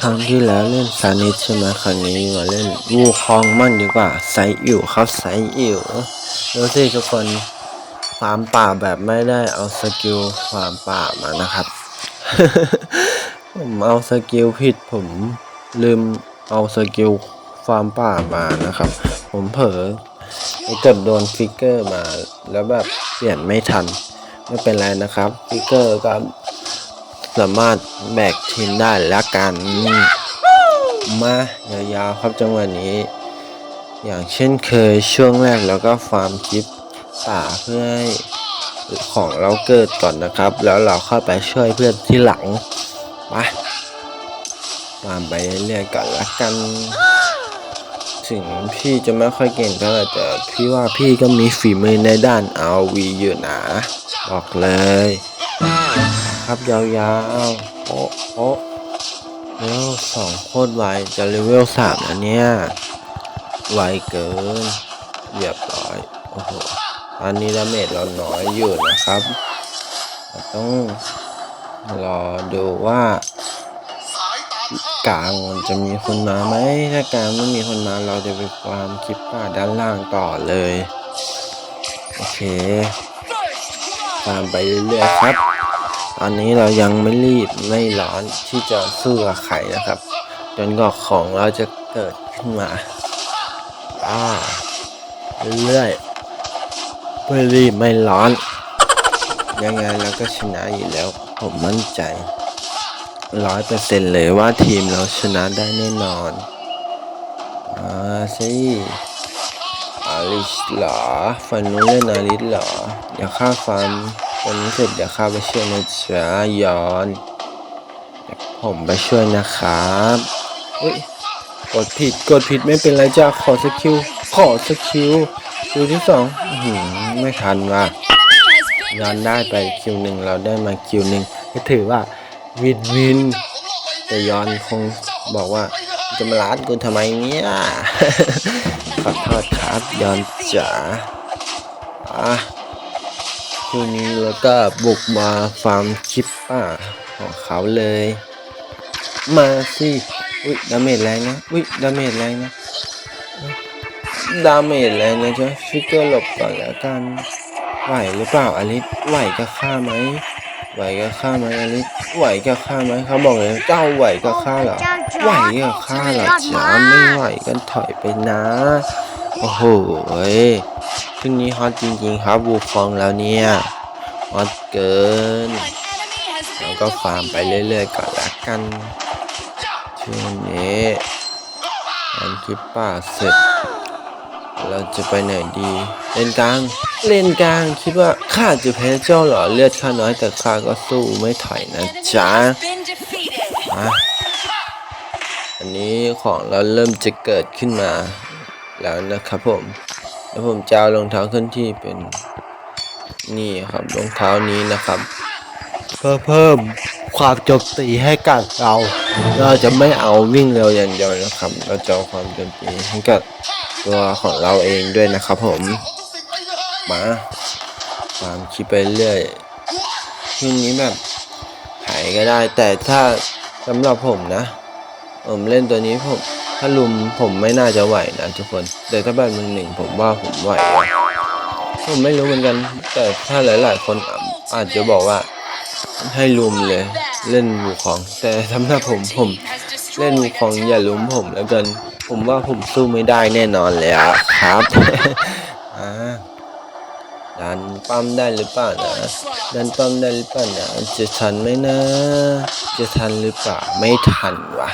ครั้งที่แล้วเล่นซานิใช่ไหมครั้งนี้มาเล่นวูคองมั่งดีกว่าไซอิ๋วครับไซอิ๋วดูสิทุกคนฟาร์มป่าแบบไม่ได้เอาสกิลฟาร์มป่ามานะครับ ผมเอาสกิลผิดผมลืมเอาสกิลฟาร์มป่ามานะครับ ผมเผลอไปกดโดนฟิกเกอร์มา แล้วแบบเปลี่ยนไม่ทัน ไม่เป็นไรนะครับ ฟิกเกอร์ก็ สามารถแบกทีมได้แล้วกัน มายาวๆครับจังหวะนี้ อย่างเช่นเคยช่วงแรกแล้วก็ฟาร์มคลิปป่าเพื่อให้ของเราเกิดก่อนนะครับ แล้วเราเข้าไปช่วยเพื่อนที่หลังไปฟาร์มไปเรื่อยๆก่อนละกัน ถึงพี่จะไม่ค่อยเก่งเท่าไหร่แต่พี่ว่าพี่ก็มีฝีมือในด้านเอาวีอยู่นะบอกเลย ครับ ยาวๆโอ้โอ้เลเวลสองโคตรไวจะเลเวลสามแล้วเนี่ยไวเกินเรียบร้อยโอ้โหอันนี้ดาเมจเราน้อยอยู่นะครับ ต้องรอดูว่ากลางมันจะมีคนมาไหมถ้ากลางไม่มีคนมาเราจะไปฟาร์มคลิปป่าด้านล่างต่อเลย โอเคฟามไปเรื่อยๆครับ ตอนนี้เรายังไม่รีบไม่ร้อนที่จะสู้กับไข่นะครับ จนกว่าของเราจะเกิดขึ้นมาอ่าเรื่อยๆไม่รีบไม่ร้อน ยังไงเราก็ชนะอยู่แล้ว ผมมั่นใจร้อยเปอร์เซ็นต์เลยว่าทีมเราชนะได้แน่นอนอ่าสิอาลิสเหรอฟันนู้นเล่นอาลิสเหรอเดี๋ยวข้าฟาร์ม วันนี้เสร็จเดี๋ยวข้าไปช่วยนะจ๊ะย้อนเดี๋ยวผมไปช่วยนะครับอุ้ยกดผิดกดผิดไม่เป็นไรจ้าขอสกิลขอสกิลคิวที่สองอื้อหือไม่ทันว่ะย้อนได้ไปคิวหนึ่งเราได้มาคิวหนึ่งก็ถือว่าวินวินแต่ย้อนคงบอกว่าจะมาล้านกูทำไมเนี่ยขอโทษครับย้อนจ๋าอะ คืนนี้แล้วก็บุกมาฟาร์มชิปป้าของเขาเลย มาสิอุ้ยดาเมจแรงนะอุ้ยดาเมจแรงนะดาเมจแรงนะจ๊ะฟิกเกอร์หลบก่อนแล้วกันไหวหรือเปล่าอลิสไหวกับข้าไหมไหวกับข้าไหมอลิสไหวกับข้าไหมเขาบอกเลยเจ้าไหวกับข้าเหรอไหวกับข้าเหรอจ๊ะไม่ไหวกันถอยไปนะโอ้โห ช่งนี้ฮอตจริงๆครับบูฟองแล้วเนี่ยฮอตเกินแล้วก็ฟาร์มไปเรื่อยๆก่อนละกันช่วงนี้ทำคลิปป่าเสร็จ เราจะไปไหนดี เล่นกลาง เล่นกลางคิดว่าข้าจะแพ้เจ้าหรอเลือดข้าน้อยแต่ข้าก็สู้ไม่ถอยนะจ๊ะมาอันนี้ของเราเริ่มจะเกิดขึ้นมาแล้วนะครับผม แล้วผมจะเอารองเท้าเคลื่อนที่เป็นนี่ครับรองเท้านี้นะครับ เพื่อเพิ่มความโจมตีให้กับเรา เราจะไม่เอาวิ่งเร็วอย่างเดียวนะครับ เราจะเอาความโจมตีให้กับตัวของเราเองด้วยนะครับ ผมมาฟามคิดไปเรื่อยช่วงนี้แบบขายก็ได้แต่ถ้าสำหรับผมนะ ผมเล่นตัวนี้ผม ถ้าลุมผมไม่น่าจะไหวนะทุกคน แต่ถ้าแบบหนึ่งหนึ่งผมว่าผมไหว ผมไม่รู้เหมือนกัน แต่ถ้าหลาย ๆ คนอาจจะบอกว่าให้ลุมเลย เล่นวูของ แต่สำหรับผมผมเล่นวูของอย่าลุมผมแล้วกัน ผมว่าผมสู้ไม่ได้แน่นอนเลยอะครับดันปั้มได้หรือเปล่านะดันปั้มได้หรือเปล่านะจะทันไหมนะ จะทันหรือเปล่าไม่ทันวะ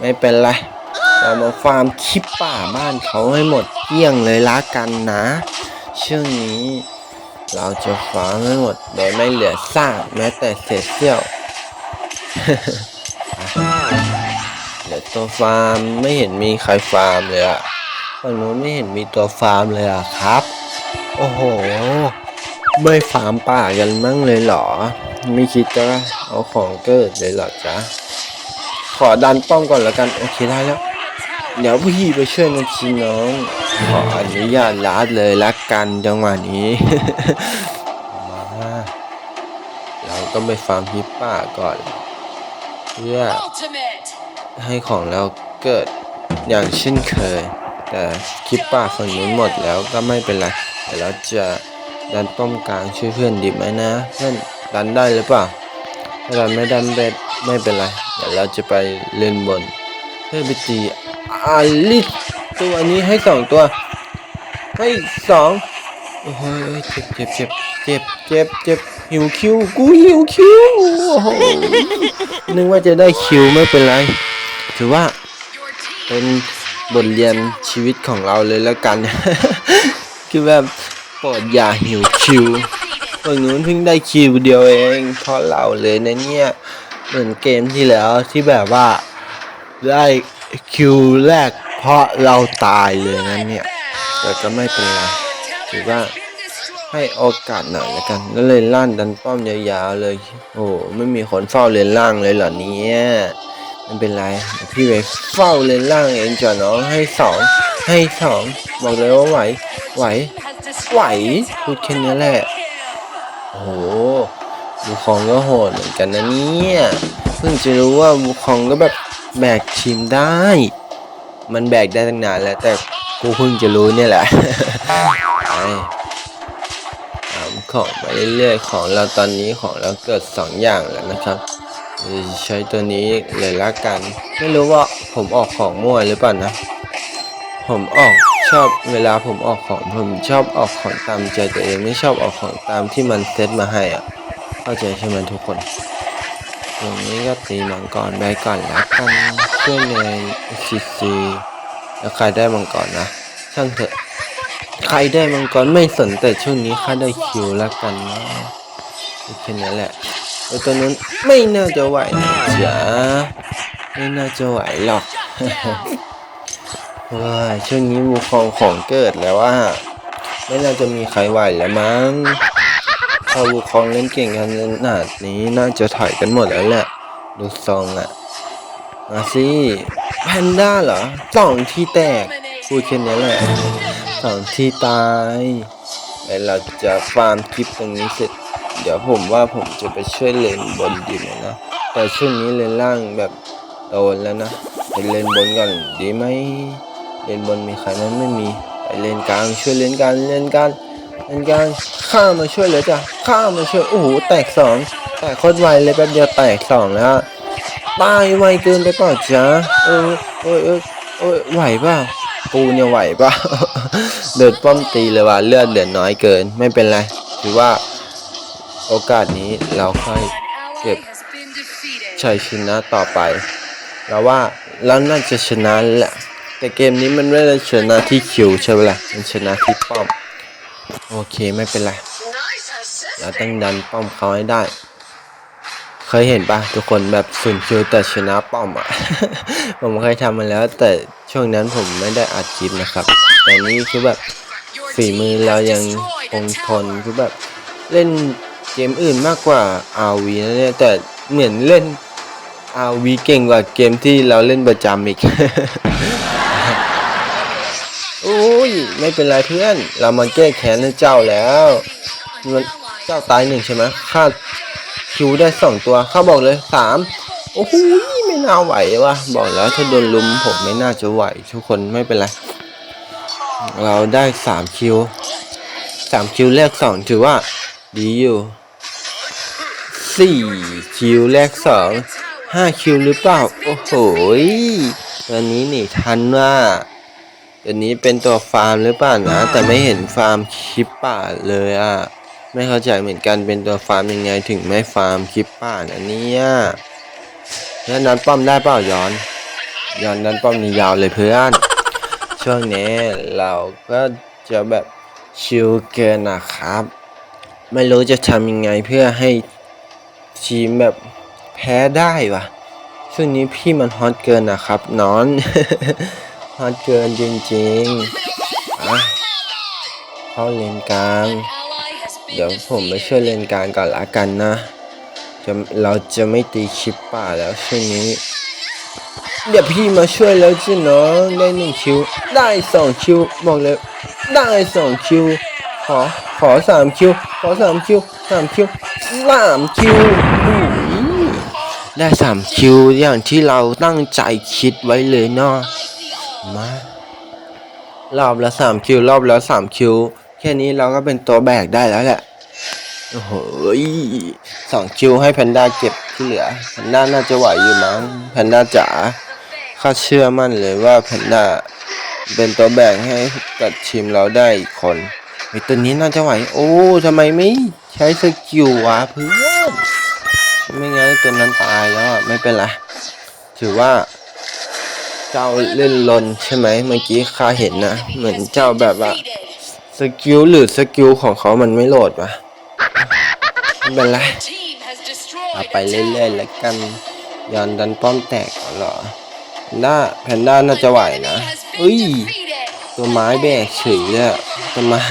ไม่เป็นไร เรามาฟาร์มคลิปป่าบ้านเขาให้หมดเกลี้ยงเลยละกันนะช่วงนี้ เราจะฟาร์มให้หมดโดยไม่เหลือซากแม้แต่เศษเสี้ยวเดี๋ยวตัวฟาร์มไม่เห็นมีใครฟาร์มเลยอะฝั่งนู้นไม่เห็นมีตัวฟาร์มเลยอะครับ โอ้โห ไม่ฟาร์มป่ากันมั่งเลยเหรอ ไม่คิดจะเอาของเกิดเลยเหรอจ๊ะ ขอดันป้อมก่อนแล้วกัน โอเคได้แล้ว เดี๋ยวพี่ไปช่วยนะจีน้อง ขออนุญาตลาดเลยละกันจังหวะนี้ มาเราก็ไปฟาร์มฮิปป้าก่อน เพื่อ Ultimate. ให้ของเราเกิดอย่างเช่นเคย แต่คลิปป่าฝั่งนู้นหมดแล้วก็ไม่เป็นไรแต่เราจะดันป้อมกลางช่วยเพื่อนดีไหมนะเพื่อนดันได้หรือเปล่าถ้าดันไม่ดันเบ็ดไม่เป็นไรเดี๋ยวเราจะไปเล่นบนเพื่อไปตี อาลิสตัวนี้ให้สองตัว ให้สองโอ้โหเจ็บเจ็บเจ็บเจ็บเจ็บเจ็บหิวคิวกูหิวคิวโอ้โหนึกว่าจะได้คิวไม่เป็นไร ถือว่าเป็นบทเรียนชีวิตของเราเลยแล้วกัน คือแบบปรดอย่าหิวคิวฝั่งนู้นเพิ่งได้คิวเดียวเองเพราะเราเลยนะเนี่ย เหมือนเกมที่แล้วที่แบบว่าได้ คิวแรกเพราะเราตายเลยนะเนี่ยแต่ก็ไม่เป็นไรถือว่าให้โอกาสหน่อยล้วกันก็เลยล่านดันป้อมยาวๆเลย โอ้ไม่มีคนเฝ้าเลนล่างเลยเหรอเนี่ยไม่เป็นไรพี่ไปเฝ้าเลนล่างเองจ้ะน้องให้สองให้สองบอกเลยว่าไหวไหวไหวพูดแค่นี้แหละโอ้โหบูคองก็โหดเหมือนกันนะเนี่ยเพิ่งจะรู้ว่าบูคองก็แบบ แบกทีมได้ มันแบกได้ตั้งนานแล้วแต่กูเพิ่งจะรู้เนี่ยแหละไปถามของไปเรื่อยๆของเราตอนนี้ของเราเกิดสองอย่างแล้วนะครับจะใช้ตัวนี้เลยละกัน ไม่รู้ว่าผมออกของมั่วหรือเปล่านะ ผมออกชอบเวลาผมออกของผมชอบออกของตามใจตัวเองไม่ชอบออกของตามที่มันเซตมาให้อะ เข้าใจใช่ไหมทุกคน ตรงนี้ก็ตีมังกรไปก่อนแล้วกันช่วยในซีซีแล้วใครได้มังกรนะ ช่างเถอะ ใครได้มังกรไม่สนแต่ช่วงนี้ข้าได้คิวแล้วกันนะแค่นี้แหละแล้วตัวนั้นไม่น่าจะไหวนะจ๊ะไม่น่าจะไหวหรอกเฮ้ยช่วงนี้มูคองของเกิดแล้วว่า ไม่น่าจะมีใครไหวแล้วมั้ง ถ้าวูคองเล่นเก่งกันขนาดนี้น่าจะถอยกันหมดแล้วแหละ ดูทรงอะมาสิแพนด้าเหรอสองที่แตกพูดแค่นี้แหละสองที่ตายแล้วเราจะฟาร์มคลิปตรงนี้เสร็จ เดี๋ยวผมว่าผมจะไปช่วยเลนบนดีไหมนะ แต่ช่วงนี้เลนล่างแบบโดนแล้วนะไปเลนบนก่อนดีไหมเลนบนมีใครนั้นไม่มีไปเลนกลางช่วยเลนกลางเลนกลาง เลนกางข้ามาช่วยเลยจ้ะข้ามาช่วยโอ้โหแตกสองแตกโคตรไวเลยแป๊บเดียวแตกสองแล้วตายไวเกินไปเปล่าจ๊ะเออเออเออเออไหวเปล่ากูเนี่ยไหวเปล่าเดินป้อมตีเลยว่ะเลือดเหลือน้อยเกินไม่เป็นไรถือว่าโอกาสนี้เราค่อยเก็บชัยชนะต่อไปเราว่าเราน่าจะชนะแหละแต่เกมนี้มันไม่ได้ชนะที่คิวใช่ไหมล่ะมันชนะที่ป้อม โอเคไม่เป็นไร เราต้องดันป้อมเขาให้ได้ เคยเห็นปะทุกคนแบบศูนย์คิวแต่ชนะป้อมอะ ผมเคยทำมาแล้ว แต่ช่วงนั้นผมไม่ได้อัดคลิปนะครับ แต่นี่คือแบบฝีมือเรายังคงทนคือแบบเล่นเกมอื่นมากกว่า RV นะเนี่ยแต่เหมือนเล่น RV เก่งกว่าเกมที่เราเล่นประจำอีก ไม่เป็นไรเพื่อน เรามาแก้แค้นให้เจ้าแล้วมันเจ้าตายหนึ่งใช่ไหมข้าคิวได้สองตัวข้าบอกเลยสามโอ้โหไม่น่าไหววะบอกแล้วถ้าโดนลุมผมไม่น่าจะไหว ทุกคนไม่เป็นไรเราได้สามคิวสามคิวแรกสองถือว่า ดีอยู่สี่คิวแรกสองห้าคิวหรือเปล่า โอ้โหตัวนี้หนีทันว่า ตัวนี้เป็นตัวฟาร์มหรือเปล่านะ แต่ไม่เห็นฟาร์มคลิปป่าเลยอะ ไม่เข้าใจเหมือนกันเป็นตัวฟาร์มยังไงถึงไม่ฟาร์มคลิปป่านะเนี่ยแล้วนันป้อมได้เปล่าย้อนย้อนนันป้อมนี่ยาวเลยเพื่อน ช่วงนี้เราก็จะแบบชิลเกินนะครับ ไม่รู้จะทำยังไงเพื่อให้ทีมแบบแพ้ได้วะช่วงนี้พี่มันฮอตเกินนะครับนอน ฮอตเกินจริงๆอะเข้าเลนกลาง เดี๋ยวผมไปช่วยเลนกลางก่อนละกันนะจะเราจะไม่ตีคลิปป่าแล้วช่วงนี้ เดี๋ยวพี่มาช่วยแล้วจ้ะน้องได้หนึ่งคิว ได้สองคิวบอกเลย ได้สองคิว ขอ ขอสามคิว ขอสามคิวสามคิวสามคิวได้สามคิวอย่างที่เราตั้งใจคิดไว้เลยเนาะ มารอบละสามคิวรอบละสามคิว แค่นี้เราก็เป็นตัวแบกได้แล้วแหละโอ้โหสองคิวให้แพนด้าเก็บที่เหลือแพนด้าน่าจะไหวอยู่มั้งแพนด้าจ๋าข้าเชื่อมั่นเลยว่าแพนด้าเป็นตัวแบกให้กับทีมเราได้อีกคนไอตัวนี้น่าจะไหว โอ้ทำไมไม่ใช้สกิลวะเพื่อนไม่งั้นตัวนั้นตายแล้วอะไม่เป็นไรถือว่า เจ้าเล่นลนใช่ไหมเมื่อกี้ข้าเห็นนะ เหมือนเจ้าแบบว่าสกิลหรือสกิลของเขามันไม่โหลดวะไม่เป็นไรเอาไปเรื่อยๆแล้วกันย้อนดันป้อมแตกเหรอแพนด้าแพนด้าน่าจะไหวนะเอ้ยตัวไม้แบกเฉยเลยตัวไม้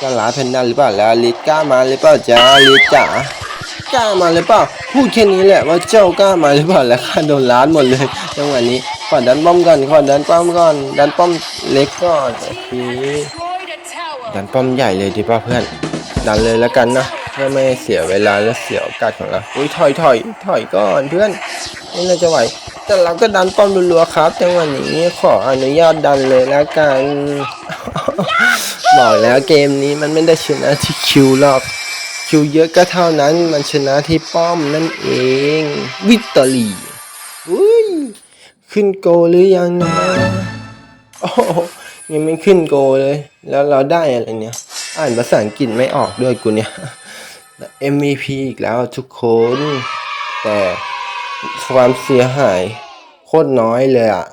ก็ล้าแพนด้าหรือเปล่าแล้วลิศกล้ามาหรือเปล่าจ้าลิศจ๋ากล้ามาหรือเปล่าพูดแค่นี้แหละว่าเจ้ากล้ามาหรือเปล่าแล้วข้าโดนล้านหมดเลยจังหวะนี้ ขอดันป้อมก่อนขอดันป้อมก่อน ดันป้อมเล็กก่อนโอเคดันป้อมใหญ่เลยดีป่ะเพื่อน ดันเลยแล้วกันนะเพื่อไม่เสียเวลาและเสียโอกาสของเราอุ้ยถอยถอยถอยก่อนเพื่อนนี่เราจะไหวแต่เราก็ดันป้อมรัวๆครับจังหวะนี้ขออนุญาตดันเลยแล้วกันบอกแล้วเกมนี้มันไม่ได้ชนะที่คิวหรอกคิวเยอะก็เท่านั้นมันชนะที่ป้อมนั่นเอง วิตตอรีอุ้ย ขึ้นโกหรือยังนะโอ้ยังไม่ขึ้นโกเลย แล้วเราได้อะไรเนี่ย อ่านภาษาอังกฤษไม่ออกด้วยกูเนี่ย MVP อีกแล้วทุกคน แต่ความเสียหายโคตรน้อยเลยอะ